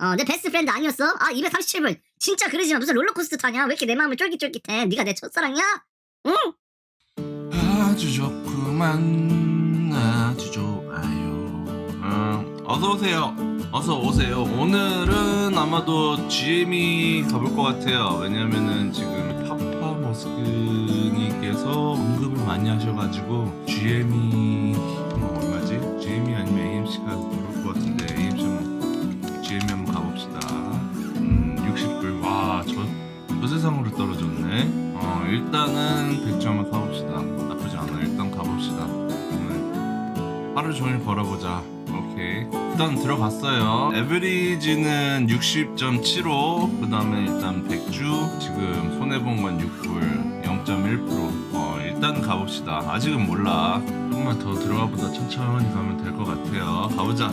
어, 내 베스트 프렌드 아니었어? 아, 237불. 진짜 그러지 마. 무슨 롤러코스터 타냐? 왜 이렇게 내 마음을 쫄깃쫄깃해? 네가 내 첫사랑이야? 응? 아주 좋구만 아주 좋아요 음, 어서 오세요 어서 오세요 오늘은 아마도 GM이 가볼 것 같아요 왜냐면은 지금 파파 머스크님께서 언급을 많이 하셔가지고 GM이 하루 종일 벌어보자. 오케이. 일단 들어갔어요. 에브리지는 60.75. 그 다음에 일단 100주. 지금 손해본 건 6불. 0.1%. 어 일단 가봅시다. 아직은 몰라. 조금만 더 들어가보다 천천히 가면 될 것 같아요. 가보자.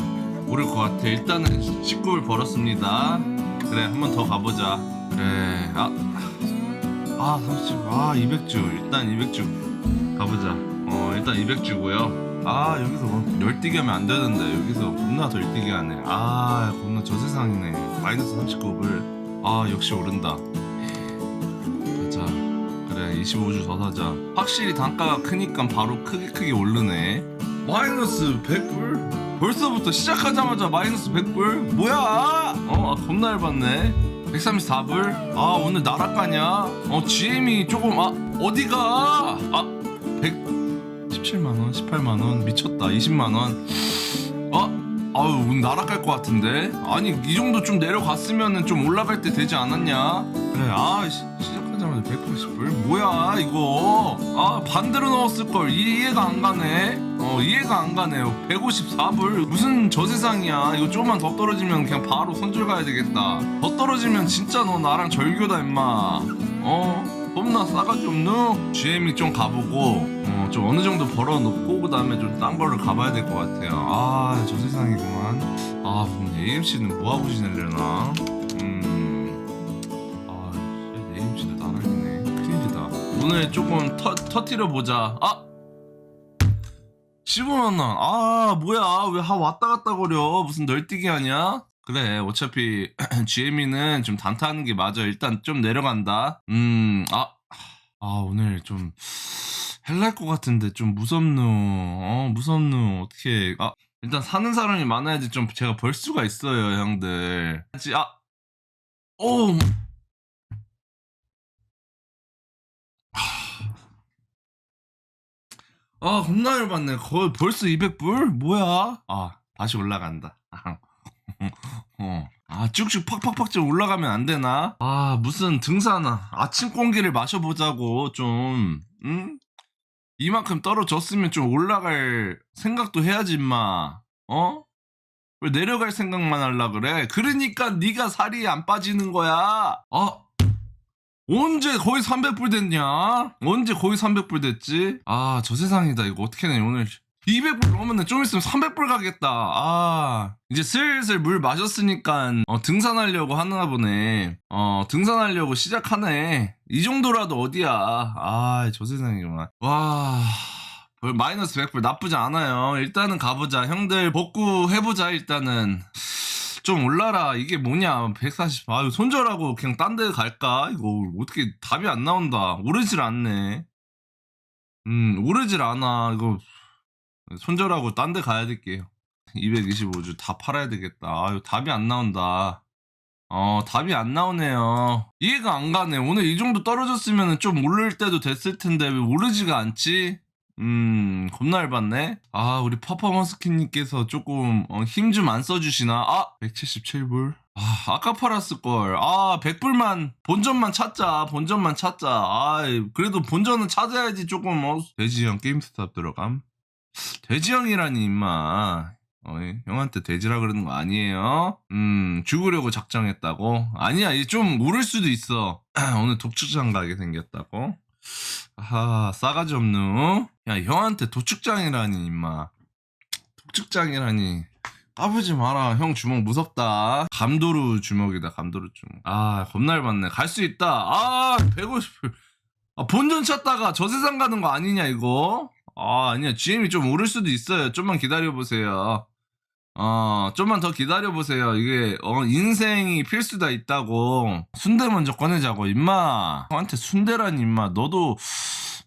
오를 것 같아. 일단은 19불 벌었습니다. 그래 한 번 더 가보자. 그래 아, 아 30, 아 200주 일단 200주 가보자 어 일단 200주고요 아 여기서 뭐 열뛰기 하면 안 되는데 여기서 겁나 더 열뛰기 하네 아 겁나 저 세상이네 마이너스 39불 아 역시 오른다 가자 그래 25주 더 사자 확실히 단가가 크니까 바로 크게 크게 오르네 마이너스 100불? 벌써부터 시작하자마자 마이너스 100불? 뭐야 어 아, 겁나 얇았네 134불? 아 오늘 나락가냐? 어 GM이 조금 아 어디가? 아 117만원 18만원 미쳤다. 20만원. 어? 오늘 나락갈 것 같은데? 아니 이 정도 좀 내려갔으면은 좀 올라갈 때 되지 않았냐? 그래 아 시, 시작하자마자 180불? 뭐야 이거? 아 반대로 넣었을걸. 이해가 안 가네. 어 이해가 안 가네요. 154불. 무슨 저 세상이야. 이거 조금만 더 떨어지면 그냥 바로 손절 가야 되겠다. 더 떨어지면 진짜 너 나랑 절교다 임마. 어? 겁나 싸가지 없누 GM이 좀 가보고 어, 좀 어느 정도 벌어놓고 그 다음에 좀 딴 거를 가봐야 될 것 같아요. 아 저 세상이구만. 아 그럼 AMC는 뭐 하고 지내려나? 음 아 AMC도 나락이네. 큰일이다. 오늘 조금 터, 터트려 보자. 아! 15만 원 아 뭐야. 왜 하 왔다 갔다 거려. 무슨 널뛰기 하냐? 그래 어차피 GM이는 좀 단타하는 게 맞아. 일단 좀 내려간다. 음아. 아, 오늘 좀 헬날 것 같은데 좀 무섭누 어 무섭누 어떻게 아 일단 사는 사람이 많아야지 좀 제가 벌 수가 있어요 형들. 아 오 아 겁나 열받네. 거의 벌써 200불? 뭐야? 아 다시 올라간다. 어. 아 쭉쭉 팍팍팍 좀 올라가면 안 되나? 아 무슨 등산아 아침 공기를 마셔보자고 좀. 응? 이만큼 떨어졌으면 좀 올라갈 생각도 해야지 임마 어? 왜 내려갈 생각만 하려 그래? 그러니까 네가 살이 안 빠지는 거야 아 언제 거의 300불 됐냐? 언제 거의 300불 됐지? 아, 저 세상이다. 이거 어떻게 내 오늘 200불 넘으면 좀 있으면 300불 가겠다. 아, 이제 슬슬 물 마셨으니까 어, 등산하려고 하나 보네. 어, 등산하려고 시작하네. 이 정도라도 어디야. 아, 저 세상이구만. 와. 벌 마이너스 100불 나쁘지 않아요. 일단은 가보자. 형들 복구 해보자, 일단은. 좀 올라라. 이게 뭐냐. 140. 아유, 손절하고 그냥 딴 데 갈까? 이거 어떻게 답이 안 나온다. 오르질 않네. 음, 오르질 않아. 이거 손절하고 딴 데 가야 될게요. 225주 다 팔아야 되겠다. 아유, 답이 안 나온다. 어, 답이 안 나오네요. 이해가 안 가네. 오늘 이 정도 떨어졌으면 좀 오를 때도 됐을 텐데 왜 오르지가 않지? 음, 겁나 얇았네. 아, 우리 퍼포먼스키님께서 조금 힘좀 안 써주시나? 아, 177불. 아, 아까 팔았을걸. 아, 100불만, 본전만 찾자. 본전만 찾자. 아, 그래도 본전은 찾아야지 조금, 어. 돼지형 게임 스탑 들어감. 돼지형이라니, 임마. 어, 형한테 돼지라 그러는 거 아니에요? 음, 죽으려고 작정했다고? 아니야, 이좀 오를 수도 있어. 오늘 독주장 가게 생겼다고? 아, 싸가지 없누? 야, 형한테 도축장이라니, 임마. 도축장이라니. 까부지 마라. 형 주먹 무섭다. 감도루 주먹이다, 감도루 주먹. 아, 겁날 받네. 갈 수 있다. 아, 150. 아, 본전 찾다가 저 세상 가는 거 아니냐, 이거? 아, 아니야. GM이 좀 오를 수도 있어요. 좀만 기다려보세요. 어, 좀만 더 기다려보세요. 이게, 어, 인생이 필수다 있다고. 순대 먼저 꺼내자고, 임마. 너한테 순대란, 임마. 너도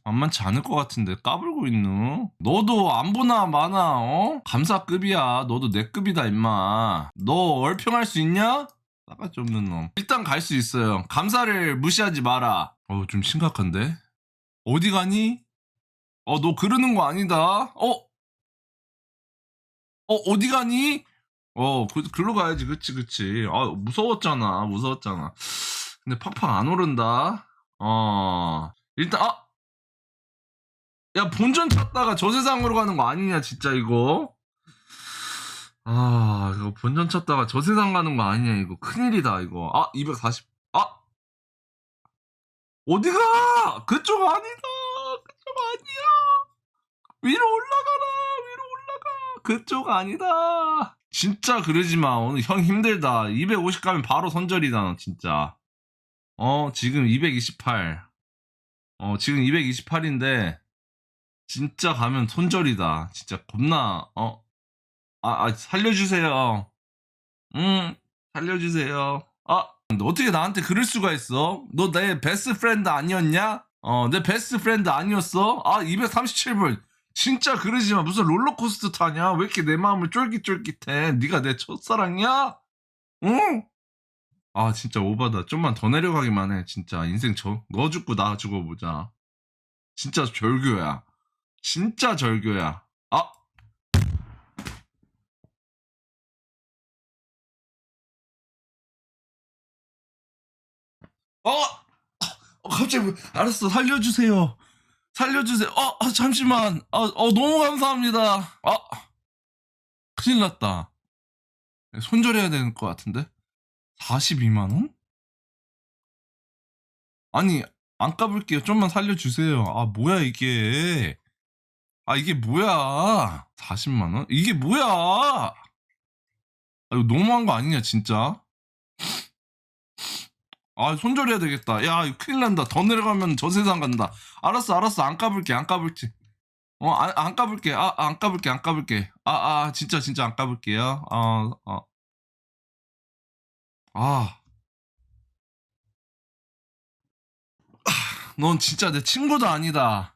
만만치 않을 것 같은데, 까불고 있누? 너도 안 보나, 마나, 어? 감사급이야. 너도 내 급이다, 임마. 너 얼평할 수 있냐? 싸가지 없는 놈. 일단 갈 수 있어요. 감사를 무시하지 마라. 어, 좀 심각한데? 어디 가니? 어, 너 그러는 거 아니다. 어? 어, 어디 가니? 어, 그, 글로 가야지. 그치, 그치. 아, 무서웠잖아. 무서웠잖아. 근데 팍팍 안 오른다. 어, 일단, 아! 야, 본전 찾다가 저 세상으로 가는 거 아니냐, 진짜, 이거. 아, 이거 본전 찾다가 저 세상 가는 거 아니냐, 이거. 큰일이다, 이거. 아, 240, 아! 어디가? 그쪽 아니다! 위로 올라가라! 위로 올라가! 그쪽 아니다! 진짜 그러지 마. 오늘 형 힘들다. 250 가면 바로 선절이다, 너 진짜. 어, 지금 228. 어, 지금 228인데, 진짜 가면 손절이다. 진짜 겁나, 어, 아, 아, 살려주세요. 응, 살려주세요. 아, 너 어떻게 나한테 그럴 수가 있어? 너 내 베스트 프렌드 아니었냐? 어, 내 베스트 프렌드 아니었어? 아, 237불. 진짜 그러지 마. 무슨 롤러코스터 타냐? 왜 이렇게 내 마음을 쫄깃쫄깃해? 네가 내 첫사랑이야? 응? 아, 진짜 오바다. 좀만 더 내려가기만 해. 진짜 인생 저, 너 죽고 나 죽어보자. 진짜 절교야. 진짜 절교야. 아! 어! 어, 갑자기, 뭐- 알았어. 살려주세요. 살려주세요. 어, 아, 잠시만. 아, 어, 너무 감사합니다. 아, 큰일 났다. 손절해야 되는 것 같은데? 42만원? 아니, 안 까불게요. 좀만 살려주세요. 아, 뭐야, 이게. 아, 이게 뭐야. 40만원? 이게 뭐야. 아, 이거 너무한 거 아니냐, 진짜. 아, 손절해야 되겠다. 야, 이거 큰일 난다. 더 내려가면 저 세상 간다. 알았어, 알았어. 안 까불게, 안 까불게. 어, 안, 안 까불게. 아, 안 까불게, 안 까불게. 아, 아, 진짜, 진짜 안 까불게요. 어, 어. 아. 넌 진짜 내 친구도 아니다.